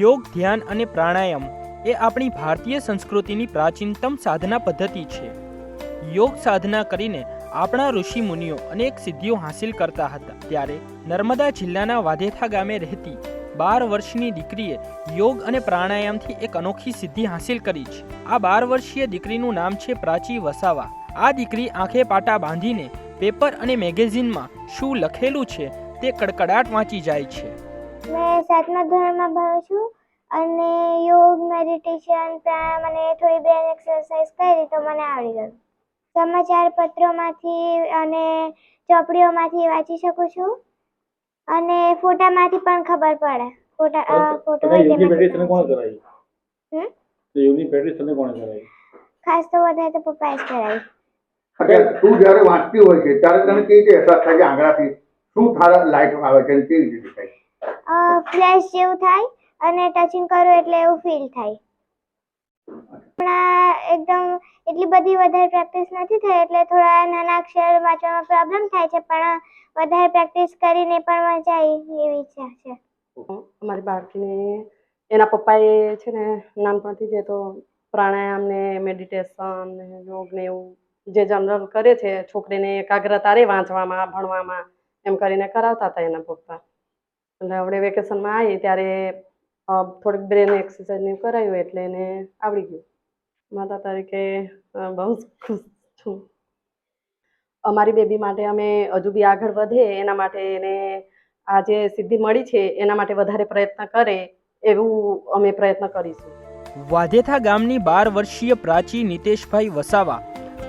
યોગ, ધ્યાન અને પ્રાણાયામ એ આપણી ભારતીય સંસ્કૃતિની પ્રાચીનતમ સાધના પદ્ધતિ છે. યોગ સાધના કરીને આપણા ઋષિ મુનિઓ અનેક સિદ્ધિઓ હાંસિલ કરતા હતા. ત્યારે નર્મદા જિલ્લાના વાધેથા ગામે રહેતી બાર વર્ષની દીકરીએ યોગ અને પ્રાણાયામથી એક અનોખી સિદ્ધિ હાંસિલ કરી છે. આ બાર વર્ષીય દીકરીનું નામ છે પ્રાચી વસાવા. આ દીકરી આંખે પાટા બાંધીને પેપર અને મેગેઝિનમાં શું લખેલું છે તે કડકડાટ વાંચી જાય છે. મેં સાતમા ધોરણમાં ભણું છું અને યોગ મેડિટેશન પ્રાણાયામ અને થોડી બ્રેન એક્સરસાઇઝ કરી તો મને આવડી ગયું. સમાચાર પત્રોમાંથી અને ચોપડીઓમાંથી વાંચી શકું છું અને ફોટામાંથી પણ ખબર પડે. ફોટા ફોટો હોય ખાસ તો વધારે તો પપ્પાએ જ કરાવી. તું જ્યારે વાંચતી હોય છે ત્યારે તને કેવી રીતે અહેસાસ થાય છે આંગળાથી શું થારા લાઈટ આવે છે કેવી રીતે થાય ફ્લેશ જેવું થાય અને ટચિંગ કરું એટલે એવું ફીલ થાય. હમણાં એકદમ એટલી બધી વધારે પ્રેક્ટિસ નથી થઈ એટલે થોડા નાના અક્ષર વાંચવામાં પ્રોબ્લેમ થાય છે, પણ વધારે પ્રેક્ટિસ કરીને પણ મજા એવી ઈચ્છા છે. અમારી બાળકીને, એના પપ્પાએ છે ને, નાનપણથી જે તો પ્રાણાયામ ને મેડિટેશન ને યોગ ને એવું જે જનરલ કરે છે, છોકરીને એકાગ્રતા રે વાંચવામાં, ભણવામાં, એમ કરીને કરાવતા હતા એના પપ્પા. એટલે આપણે વેકેશનમાં આવી ત્યારે થોડીક બ્રેન એક્સરસાઇઝ કરાયું એટલે એને આવડી ગયું. માતા તરીકે બહુ ખુશ છું. અમારી બેબી માટે અમે હજુ બી આગળ વધે, એના માટે એને આ જે સિદ્ધિ મળી છે, એના માટે વધારે પ્રયત્ન કરે એવું અમે પ્રયત્ન કરીશું. વાધેથા ગામની બાર વર્ષીય પ્રાચી નિતેશભાઈ વસાવા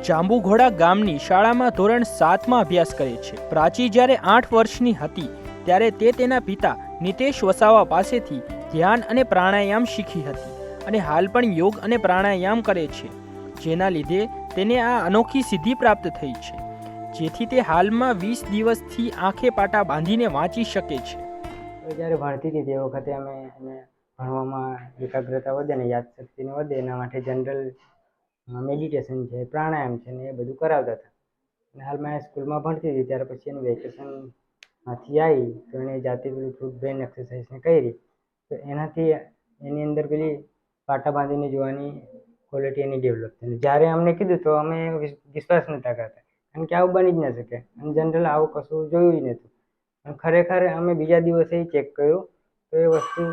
જાંબુઘોડા ગામની શાળામાં ધોરણ સાતમાં અભ્યાસ કરે છે. પ્રાચી જ્યારે આઠ વર્ષની હતી ત્યારે તે તેના પિતા નિતેશ વસાવા પાસેથી ધ્યાન અને પ્રાણાયામ શીખી હતી અને હાલ પણ યોગ અને પ્રાણાયામ કરે છે, જેના લીધે તેને આ અનોખી સિદ્ધિ પ્રાપ્ત થઈ છે, જેથી તે હાલમાં વીસ દિવસથી આંખે પાટા બાંધીને વાંચી શકે છે. જ્યારે ભણતી હતી તે વખતે અમે એને ભણવામાં એકાગ્રતા વધે ને યાદશક્તિને વધે, એના માટે જનરલ મેડિટેશન છે, પ્રાણાયામ છે ને એ બધું કરાવતા હતા. અને હાલમાં સ્કૂલમાં ભણતી હતી ત્યારે પછી એનું વેકેશનમાંથી આવી તો એને જાતે પેલું થોડુંક બ્રેન એક્સરસાઇઝને કરી. તો એનાથી એની અંદર પેલી પાટા બાંધીને જોવાની ક્વોલિટી એની ડેવલપ થઈ જ્યારે અમને કીધું તો અમે વિશ્વાસ નહોતા કરતા. કારણ કે આવું બની જ ન શકે. અને જનરલ આવું કશું જોયું જ નહોતું. અને ખરેખર અમે બીજા દિવસે ચેક કર્યું તો એ વસ્તુ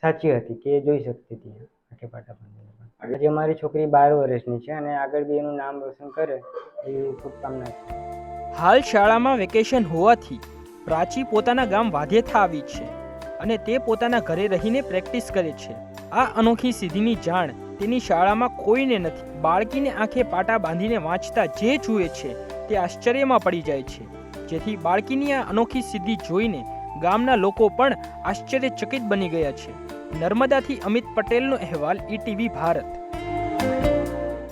સાચી હતી કે એ જોઈ શકતી હતી. આંખે પાટા આજે મારી છોકરી બાર વર્ષની છે અને આગળ બી એનું નામ રોશન કરે એવી શુભકામના છે. હાલ શાળામાં વેકેશન હોવાથી પ્રાચી પોતાના ગામ વાધેથા આવી છે અને તે પોતાના ઘરે રહીને પ્રેક્ટિસ કરે છે. આ અનોખી સિદ્ધિની જાણ તેની શાળામાં કોઈને નથી. બાળકીને આંખે પાટા બાંધીને વાંચતા જે જુએ છે તે આશ્ચર્યમાં પડી જાય છે. જેથી બાળકીની આ અનોખી સિદ્ધિ જોઈને ગામના લોકો પણ આશ્ચર્યચકિત બની ગયા છે. નર્મદાથી અમિત પટેલનો અહેવાલ ઈટીવી ભારત.